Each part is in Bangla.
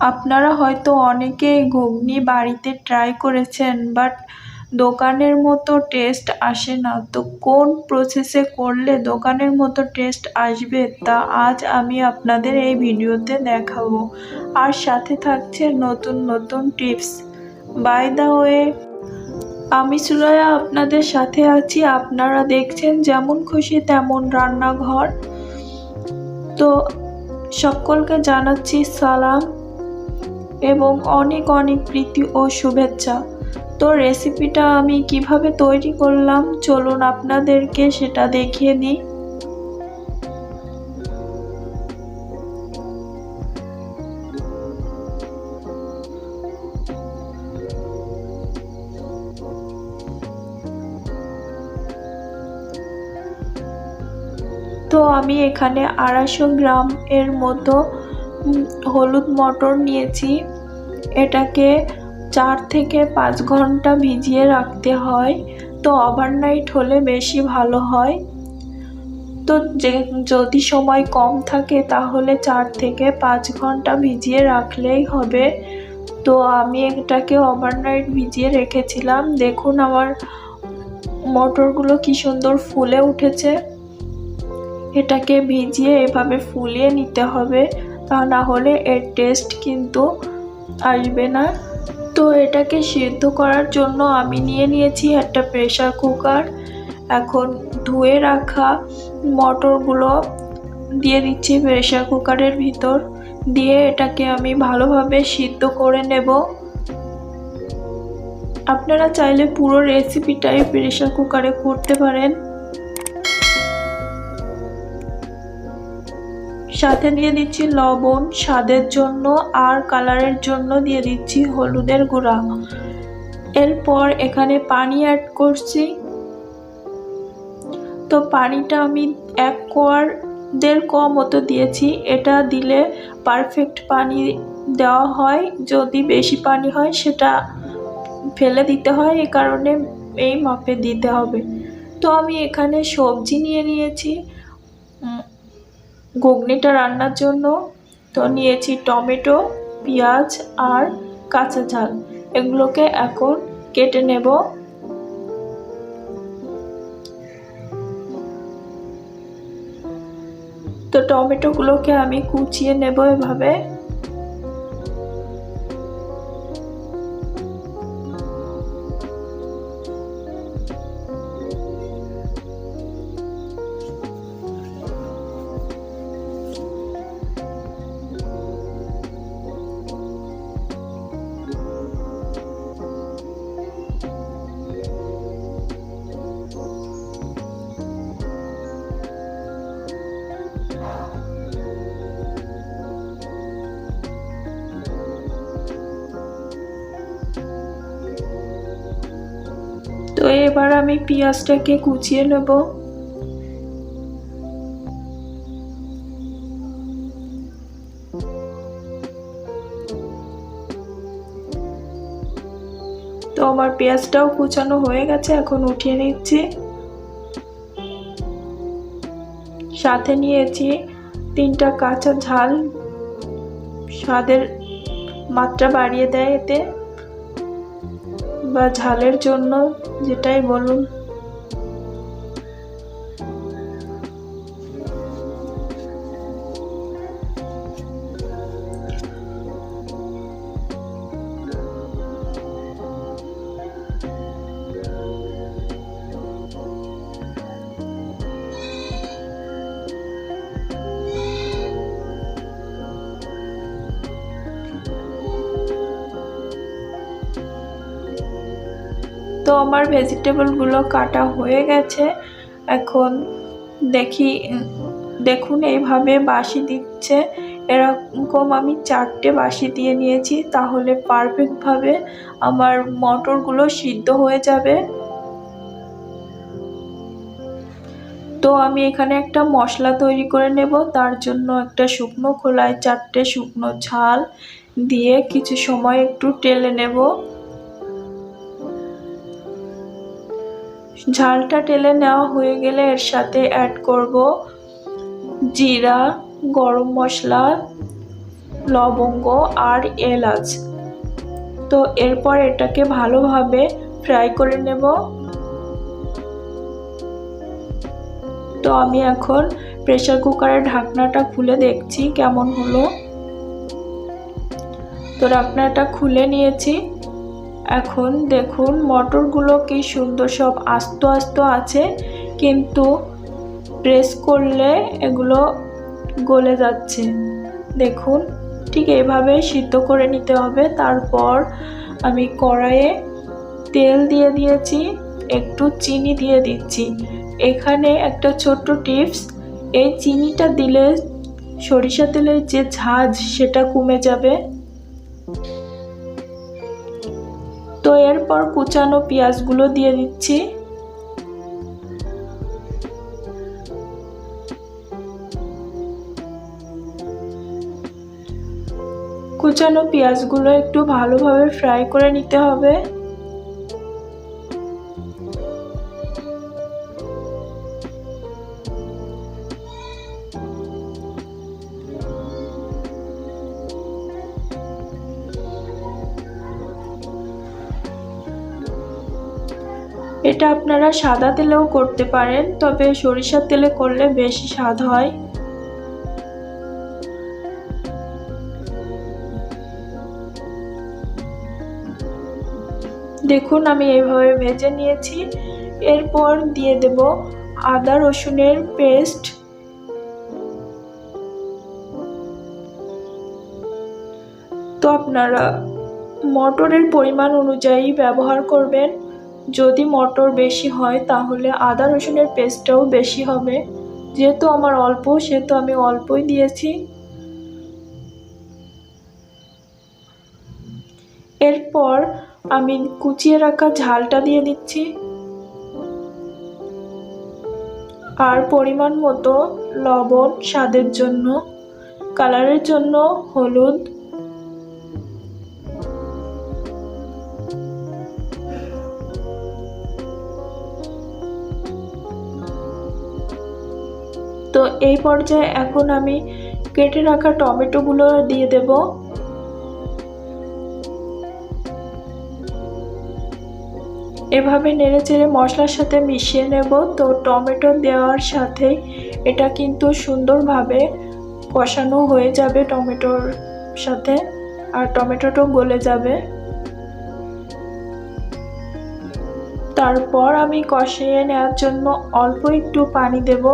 আপনারা হয়তো অনেকেই ঘুগনি বাড়িতে ট্রাই করেছেন বাট দোকানের মতো টেস্ট আসে না। তো কোন প্রসেসে করলে দোকানের মতো টেস্ট আসবে, তা আজ আমি আপনাদের এই ভিডিওতে দেখাবো। আর সাথে থাকছে নতুন নতুন টিপস বাই দ্য ওয়ে আমি সুরায়া আপনাদের সাথে আছি। আপনারা দেখছেন যেমন খুশি তেমন রান্নাঘর। তো সকলকে জানাচ্ছি সালাম। এবং অনেক অনেক প্রীতি ও শুভেচ্ছা। তো রেসিপিটা আমি কীভাবে তৈরি করলাম, চলুন আপনাদেরকে সেটা দেখিয়ে নিই তো আমি এখানে আড়াইশো গ্রাম এর মতো হলুদ মটর নিয়েছি। এটাকে চার থেকে পাঁচ ঘণ্টা ভিজিয়ে রাখতে হয়। তো ওভারনাইট হলে বেশি ভালো হয়। তো যে, যদি সময় কম থাকে তাহলে চার থেকে পাঁচ ঘণ্টা ভিজিয়ে রাখলেই হবে। তো আমি এটাকে ওভারনাইট ভিজিয়ে রেখেছিলাম। দেখুন আমার মটরগুলো কি সুন্দর ফুলে উঠেছে। এটাকে ভিজিয়ে এভাবে ফুলিয়ে নিতে হবে। তা না হলে এর টেস্ট কিন্তু আসবে না। তো এটাকে সিদ্ধ করার জন্য আমি নিয়ে নিয়েছি একটা প্রেশার কুকার এখন ধুয়ে রাখা মটরগুলো দিয়ে দিচ্ছি প্রেশার কুকারের ভিতর। দিয়ে এটাকে আমি ভালোভাবে সিদ্ধ করে নেব। আপনারা চাইলে পুরো রেসিপিটাই প্রেশার কুকারে করতে পারেন। সাথে দিয়ে দিচ্ছি লবণ, স্বাদের জন্য আর কালারের জন্য দিয়ে দিচ্ছি হলুদের গুঁড়া। এরপর এখানে পানি অ্যাড করছি। তো পানিটা আমি এক কোয়ার দেড় ক মতো দিয়েছি। এটা দিলে পারফেক্ট পানি দেওয়া হয়। যদি বেশি পানি হয়, সেটা ফেলে দিতে হয়। এ কারণে এই মাপে দিতে হবে। তো আমি এখানে সবজি নিয়ে নিয়েছি। ঘুগনিটা রান্নার জন্য তো নিয়েছি টমেটো, পেঁয়াজ আর কাঁচা ঝাল। এগুলোকে এখন কেটে নেব। তো টমেটোগুলোকে আমি কুচিয়ে নেব এভাবে। তো এবার আমি পেঁয়াজটাকে কুচিয়ে নেব। তো আমার পেঁয়াজটাও কুচানো হয়ে গেছে, এখন উঠিয়ে নিচ্ছি। সাথে নিয়েছি তিনটা কাঁচা ঝাল, স্বাদের মাত্রা বাড়িয়ে দেয় এতে। বা ঝালের জন্য যেটাই বলুন। তো আমার ভেজিটেবলগুলো কাটা হয়ে গেছে। এখন দেখি, দেখুন এইভাবে বাসি দিচ্ছে। এরকম আমি চারটে বাসি দিয়ে নিয়েছি, তাহলে পারফেক্টভাবে আমার মটরগুলো সিদ্ধ হয়ে যাবে। তো আমি এখানে একটা মশলা তৈরি করে নেব, তার জন্য একটা শুকনো খোলায় চারটে শুকনো ঝাল দিয়ে কিছু সময় একটু টেলে নেব। ঝালটা টেলে নেওয়া হয়ে গেলে এর সাথে অ্যাড করব জিরা, গরম মশলা, লবঙ্গ আর এলাচ। তো এরপর এটাকে ভালোভাবে ফ্রাই করে নেব। তো আমি এখন প্রেসার কুকারের ঢাকনাটা খুলে দেখছি কেমন হলো। তো ঢাকনাটা খুলে নিয়েছি। এখন দেখুন, মটরগুলো কি সুন্দর সব আস্ত আস্ত আছে, কিন্তু প্রেস করলে এগুলো গলে যাচ্ছে। দেখুন, ঠিক এভাবে সিদ্ধ করে নিতে হবে। তারপর আমি কড়াইয়ে তেল দিয়ে দিয়েছি, একটু চিনি দিয়ে দিচ্ছি। এখানে একটা ছোট্ট টিপস, এই চিনিটা দিলে সরিষা তেলের যে ঝাঁজ সেটা কমে যাবে। তো এরপর কুচানো পেঁয়াজগুলো দিয়ে দিচ্ছি। কুচানো পেঁয়াজগুলো একটু ভালোভাবে ফ্রাই করে নিতে হবে। এটা আপনারা সাদা তেলেও করতে পারেন, তবে সরিষার তেলে করলে বেশি স্বাদ হয়। দেখুন, আমি এইভাবে ভেজে নিয়েছি। এরপর দিয়ে দেব আদা রসুনের পেস্ট। তো আপনারা মটরের পরিমাণ অনুযায়ী ব্যবহার করবেন। যদি মটর বেশি হয়, তাহলে আদা রসুনের পেস্টটাও বেশি হবে। যেহেতু আমার অল্প, সেহেতু আমি অল্পই দিয়েছি। এরপর আমি কুচিয়ে রাখা ঝালটা দিয়ে দিচ্ছি। আর পরিমাণ মতো লবণ, স্বাদের জন্য। কালারের জন্য হলুদ তো এই পর্যায়ে এখন আমি কেটে রাখা টমেটোগুলো দিয়ে দেব। এভাবে নেড়ে চেড়ে মশলার সাথে মিশিয়ে নেব। তো টমেটো দেওয়ার সাথে এটা কিন্তু সুন্দরভাবে কষানো হয়ে যাবে টমেটোর সাথে, আর টমেটোটাও গলে যাবে। তারপর আমি কষিয়ে নেওয়ার জন্য অল্প একটু পানি দেব।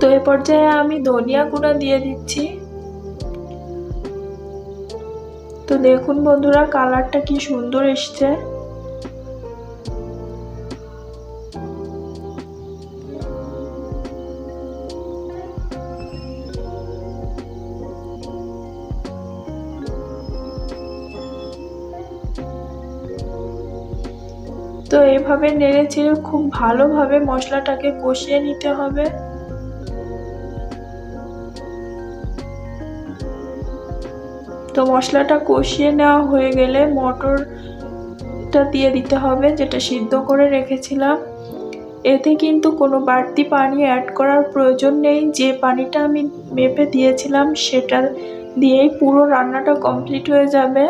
তো এ পর্যায়ে আমি ধনিয়া গুঁড়া দিয়ে দিচ্ছি। তো দেখুন বন্ধুরা, কালারটা কি সুন্দর এসছে। তো এভাবে নেড়ে খুব ভালোভাবে মশলাটাকে কষিয়ে নিতে হবে। তো মশলাটা কষিয়ে নেওয়া হয়ে গেলে মটরটা দিয়ে দিতে হবে, যেটা সিদ্ধ করে রেখেছিলাম। এতে কিন্তু কোনো বাড়তি পানি অ্যাড করার প্রয়োজন নেই। যে পানিটা আমি মেপে দিয়েছিলাম, সেটা দিয়েই পুরো রান্নাটা কমপ্লিট হয়ে যাবে।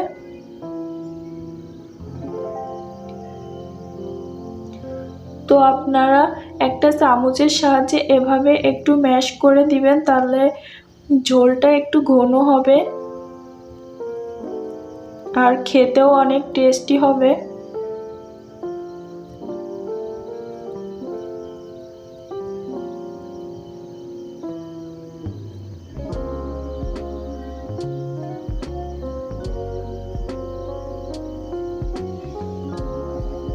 তো আপনারা একটা চামচের সাহায্যে এভাবে একটু ম্যাশ করে দিবেন, তাহলে ঝোলটা একটু ঘন হবে। আর খেতেও অনেক টেস্টি হবে।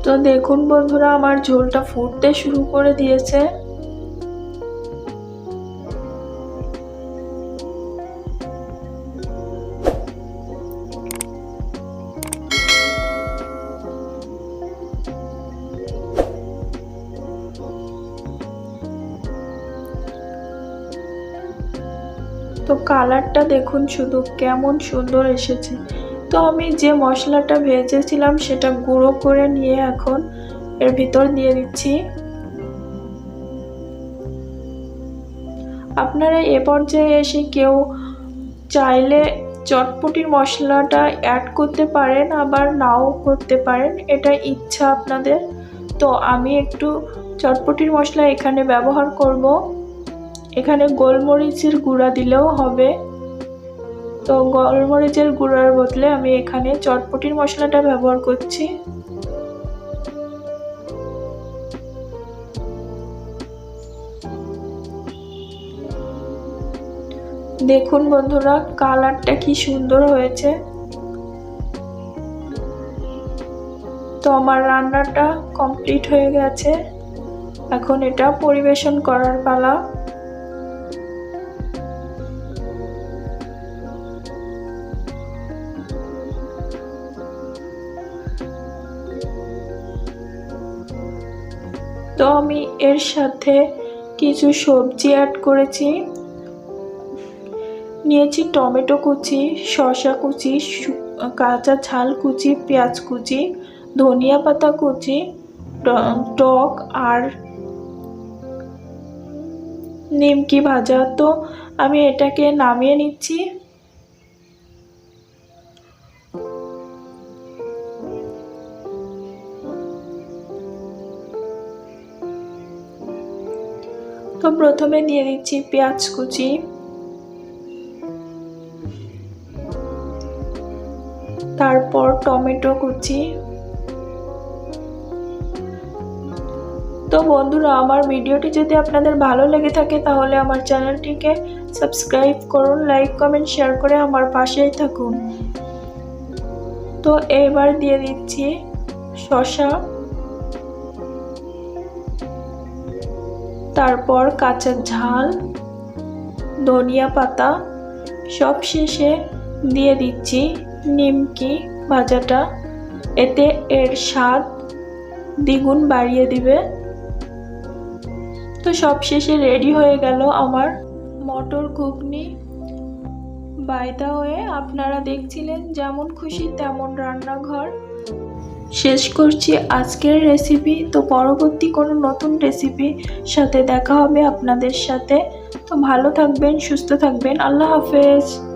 তো দেখুন বন্ধুরা আমার ঝোলটা ফুটতে শুরু করে দিয়েছে। কালারটা দেখুন শুধু কেমন সুন্দর এসেছে। তো আমি যে মশলাটা ভেজেছিলাম সেটা গুঁড়ো করে নিয়ে এখন এর ভিতর দিয়ে দিচ্ছি। আপনারা এ পর্যায়ে এসে কেউ চাইলে চটপটির মশলাটা অ্যাড করতে পারেন, আবার নাও করতে পারেন, এটা ইচ্ছা আপনাদের। তো আমি একটু চটপটির মশলা এখানে ব্যবহার করব। এখানে গোলমরিচের গুঁড়া দিলেও হবে। তো গোলমরিচের গুঁড়ার বদলে আমি এখানে চটপটির মশলাটা ব্যবহার করছি। দেখুন বন্ধুরা, কালারটা কি সুন্দর হয়েছে। তো আমার রান্নাটা কমপ্লিট হয়ে গেছে। এখন এটা পরিবেশন করার পালা। তো আমি এর সাথে কিছু সবজি অ্যাড করেছি। নিয়েছি টমেটো কুচি, শসা কুচি কাঁচা ঝাল কুচি, পেঁয়াজ কুচি, ধনিয়া পাতা কুচি টক আর নিমকি ভাজা। তো আমি এটাকে নামিয়ে নিচ্ছি। প্রথমে দিয়ে দিচ্ছি পেঁয়াজ কুচি। তারপর টমেটো কুচি। তো বন্ধুরা, আমার ভিডিওটি যদি আপনাদের ভালো লেগে থাকে, তাহলে আমার চ্যানেলটিকে সাবস্ক্রাইব করুন, লাইক, কমেন্ট, শেয়ার করে আমার পাশেই থাকুন। তো এবার দিয়ে দিচ্ছি শশা তারপর কাঁচা ঝাল, ধনিয়া পাতা, সব শেষে দিয়ে দিচ্ছি নিমকি ভাজাটা। এতে এর স্বাদ দ্বিগুণ বাড়িয়ে দিবে। তো সব শেষে রেডি হয়ে গেল আমার মটর ঘুগনি। বাইদা হয়ে আপনারা দেখছিলেন যেমন খুশি তেমন রান্নাঘর। শেষ করছি আজকের রেসিপি তো পরবর্তী কোনো নতুন রেসিপি সাথে দেখা হবে আপনাদের সাথে। তো ভালো থাকবেন, সুস্থ থাকবেন। আল্লাহ হাফেজ।